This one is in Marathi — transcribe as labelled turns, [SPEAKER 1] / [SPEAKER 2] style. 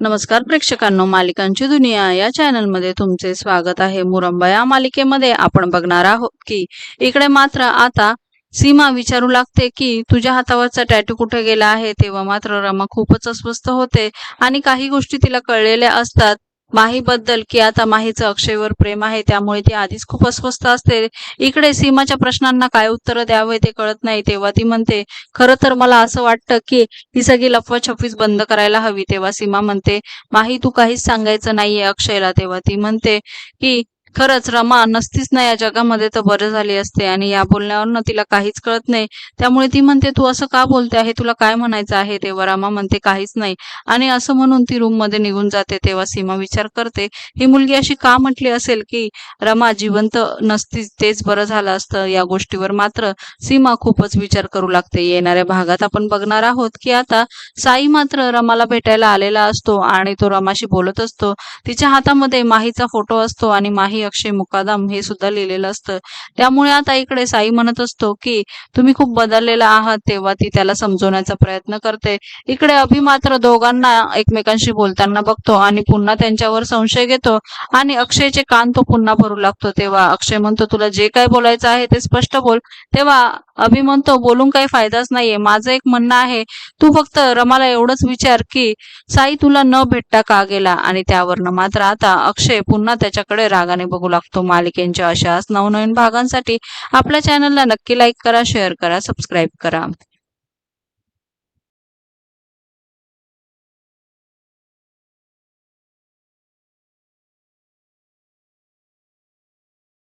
[SPEAKER 1] नमस्कार प्रेक्षकांनो मालिकांची दुनिया या चॅनलमध्ये तुमचे स्वागत आहे. मुरंबा या मालिकेमध्ये आपण बघणार आहोत की इकडे मात्र आता सीमा विचारू लागते की तुझ्या हातावरचा टॅटू कुठे गेला आहे? तेव्हा मात्र रमा खूपच अस्वस्थ होते आणि काही गोष्टी तिला कळलेल्या असतात. माहीबद्दल की आता माहीचं अक्षयवर प्रेम आहे त्यामुळे ती आधीच खूप अस्वस्थ असते. इकडे सीमाच्या प्रश्नांना काय उत्तर द्यावे ते कळत नाही तेव्हा ती म्हणते खरं तर मला असं वाटतं की ही सगळी लफवाछफवीच बंद करायला हवी. तेव्हा सीमा म्हणते माही तू काहीच सांगायचं नाहीये अक्षयला. तेव्हा ती म्हणते की खरंच रमा नसतीच ना या जगामध्ये तर बरं झाली असते आणि या बोलण्यावरनं तिला काहीच कळत नाही. त्यामुळे ती म्हणते तू असं का बोलते आहे? तुला काय म्हणायचं आहे? तेव्हा रमा म्हणते काहीच नाही. आणि असं म्हणून ती रूममध्ये निघून जाते. तेव्हा सीमा विचार करते ही मुलगी अशी का म्हटली असेल की रमा जिवंत नसतीच तेच बरं झालं असतं या गोष्टीवर मात्र सीमा खूपच विचार करू लागते. येणाऱ्या भागात आपण बघणार आहोत की आता साई मात्र रमाला भेटायला आलेला असतो आणि तो रमाशी बोलत असतो. तिच्या हातामध्ये माहीचा फोटो असतो आणि माही अक्षय मुकादम हे सुद्धा लिहिलेलं असतं. त्यामुळे आता इकडे साई म्हणत असतो की तुम्ही खूप बदललेला आहात तेव्हा ती त्याला समजवण्याचा प्रयत्न करते. इकडे अभि मात्र दोघांना एकमेकांशी बोलताना बघतो आणि पुन्हा त्यांच्यावर संशय घेतो आणि अक्षयचे कान तो पुन्हा भरू लागतो. तेव्हा अक्षय म्हणतो तुला जे काय बोलायचं आहे ते स्पष्ट बोल. तेव्हा अभि म्हणतो बोलून काही फायदाच नाहीये. माझं एक म्हणणं आहे तू फक्त रमाला एवढंच विचार की साई तुला न भेटता का गेला? आणि त्यावरनं मात्र आता अक्षय पुन्हा त्याच्याकडे रागाने बघू लागतो. मालिकेंच्या अशाच नवनवीन भागांसाठी आपल्या चॅनलला नक्की लाईक करा शेअर करा सबस्क्राईब करा.